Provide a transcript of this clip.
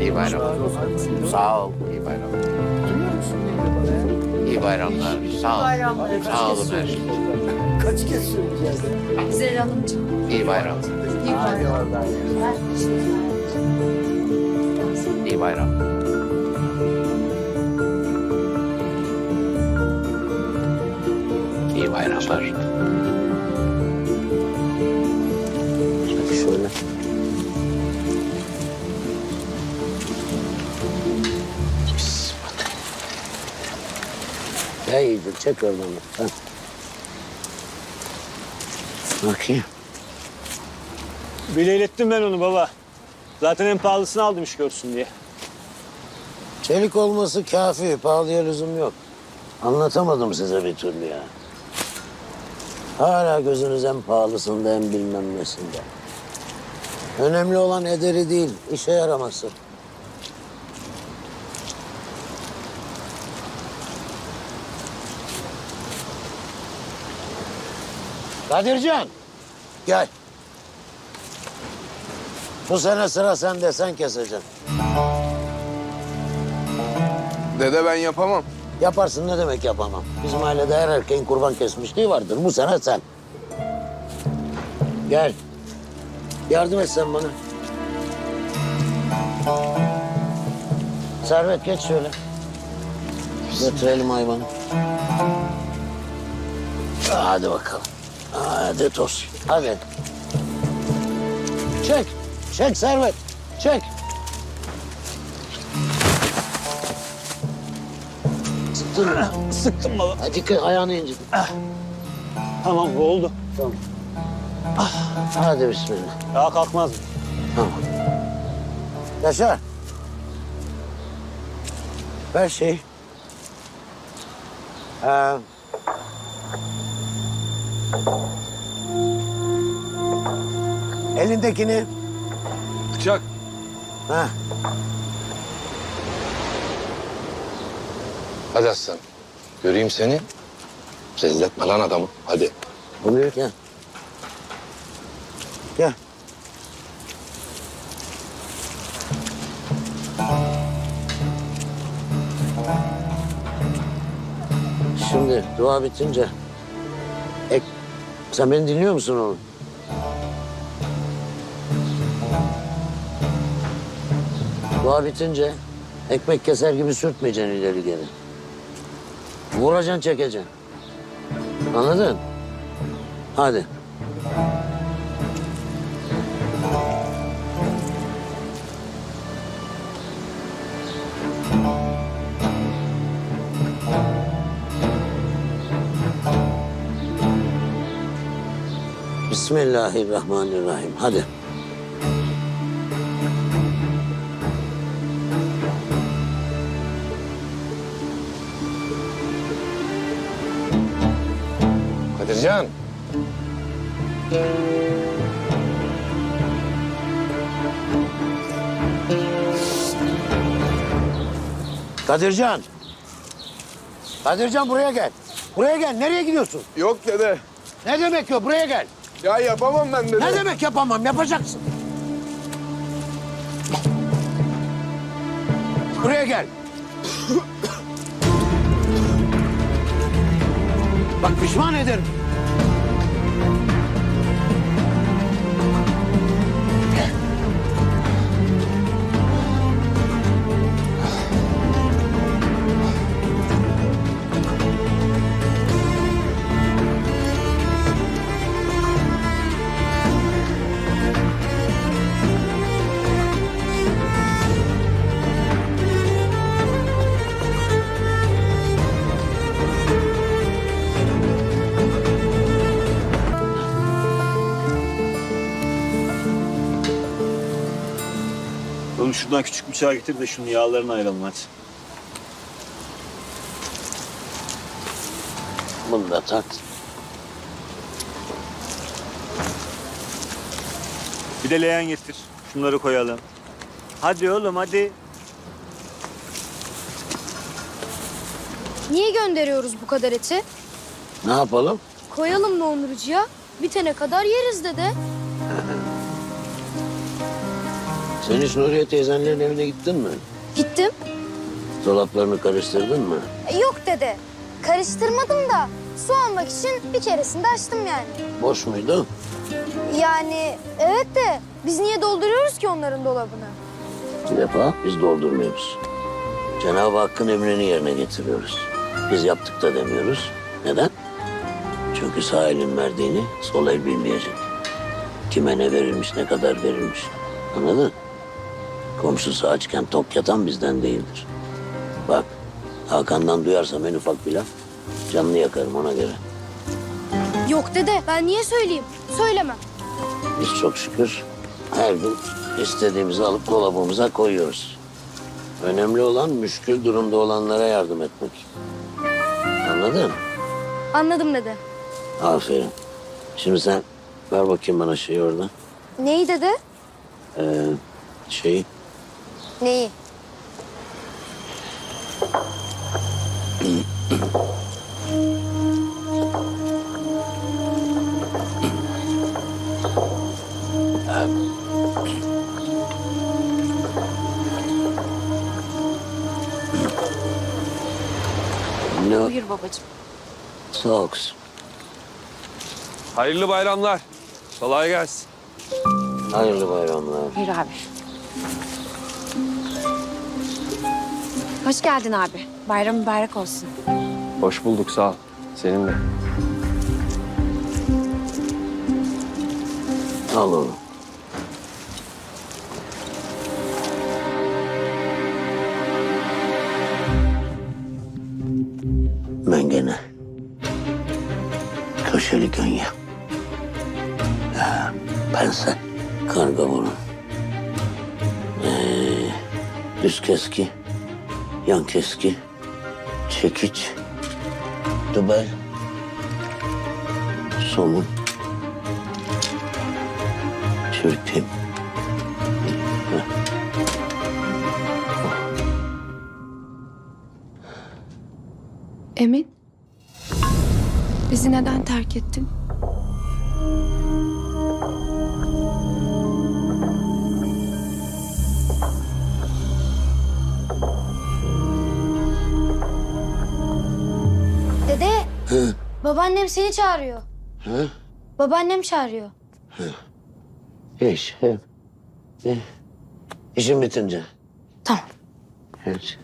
İyi bayramlar. Sağ ol. İyi bayramlar. İyi bayramlar. Sağ ol. Sağ olun her şey. Kaç kez söyleyeceğiz? Güzel Hanımcığım. İyi bayram. İyi bayramlar. İyi bayram. İyi Ya iyidir çek oradan. Ha. Bakayım. Bileylettim ben onu baba. Zaten en pahalısını aldım iş görsün diye. Çelik olması kafi. Pahalıya lüzum yok. Anlatamadım size bir türlü ya. Hala gözünüz en pahalısında en bilmem nesinde. Önemli olan ederi değil, işe yaraması. Kadircan, gel. Bu sene sıra sende, sen keseceksin. Dede ben yapamam. Yaparsın ne demek yapamam. Bizim ailede her erkeğin kurban kesmişliği vardır. Bu sene sen. Gel. Yardım et sen bana. Servet geç şöyle. Götürelim hayvanı. Hadi bakalım. Hadi toz. Hadi. Çek. Çek Servet. Çek. Sıktın mı? Sıktım baba. Hadi kı- ayağını incit. Tamam bu oldu. Tamam. Hadi bismillah. Daha kalkmaz mı? Tamam. Yaşar. Ver şey. Ee, elindekini. Bıçak. Ha, Hadi aslan. Göreyim seni. Rezzetme lan adamı. Hadi. buyur gel. Gel. Şimdi dua bitince sen beni dinliyor musun oğlum? Dua bitince ekmek keser gibi sürtmeyeceksin ileri geri. Vuracaksın çekeceksin. Anladın? Hadi. Bismillahirrahmanirrahim. Hadi. Kadircan. Kadircan. Kadircan buraya gel. Buraya gel. Nereye gidiyorsun? Yok dede. Ne demek yok? Buraya gel. Ya yapamam ben dede. Ne demek yapamam? Yapacaksın. Buraya gel. Bak pişman ederim. Oğlum şuradan küçük bıçağı getir de şunun yağlarını ayıralım hadi. Bunu da tak. Bir de leğen getir. Şunları koyalım. Hadi oğlum hadi. Niye gönderiyoruz bu kadar eti? Ne yapalım? Koyalım dondurucuya. Bitene kadar yeriz dede. Sen hiç Nuriye teyzenlerin evine gittin mi? Gittim. Dolaplarını karıştırdın mı? E, yok dede. Karıştırmadım da su almak için bir keresinde açtım yani. Boş muydu? Yani evet de biz niye dolduruyoruz ki onların dolabını? Bir defa biz doldurmuyoruz. Cenab-ı Hakk'ın emrini yerine getiriyoruz. Biz yaptık da demiyoruz. Neden? Çünkü sağ elin verdiğini sol el bilmeyecek. Kime ne verilmiş, ne kadar verilmiş. Anladın? Komşusu açken tok yatan bizden değildir. Bak, Hakan'dan duyarsam en ufak bir laf, canını yakarım ona göre. Yok dede ben niye söyleyeyim? Söylemem. Biz çok şükür her gün istediğimizi alıp dolabımıza koyuyoruz. Önemli olan müşkül durumda olanlara yardım etmek. Anladın? Anladım dede. Aferin. Şimdi sen ver bakayım bana şeyi orada. Neyi dede? Ee, şeyi. Neyi? Buyur babacığım. Sağ ol kızım. Hayırlı bayramlar. Kolay gelsin. Hayırlı bayramlar. Buyur abi. Hoş geldin abi. Bayram mübarek olsun. Hoş bulduk sağ ol. Seninle. Al oğlum. Mengene. Köşeli gönye. Ha, pense. Karga burun. Ee, düz keski. Yan keski. Çekiç. Dübel. Somun. Çürüteyim. Emin, bizi neden terk ettin? Dede. Babaannem seni çağırıyor. Hı? Babaannem çağırıyor. Hiç. Hep. Eh, İşim bitince. Tamam. Hiç.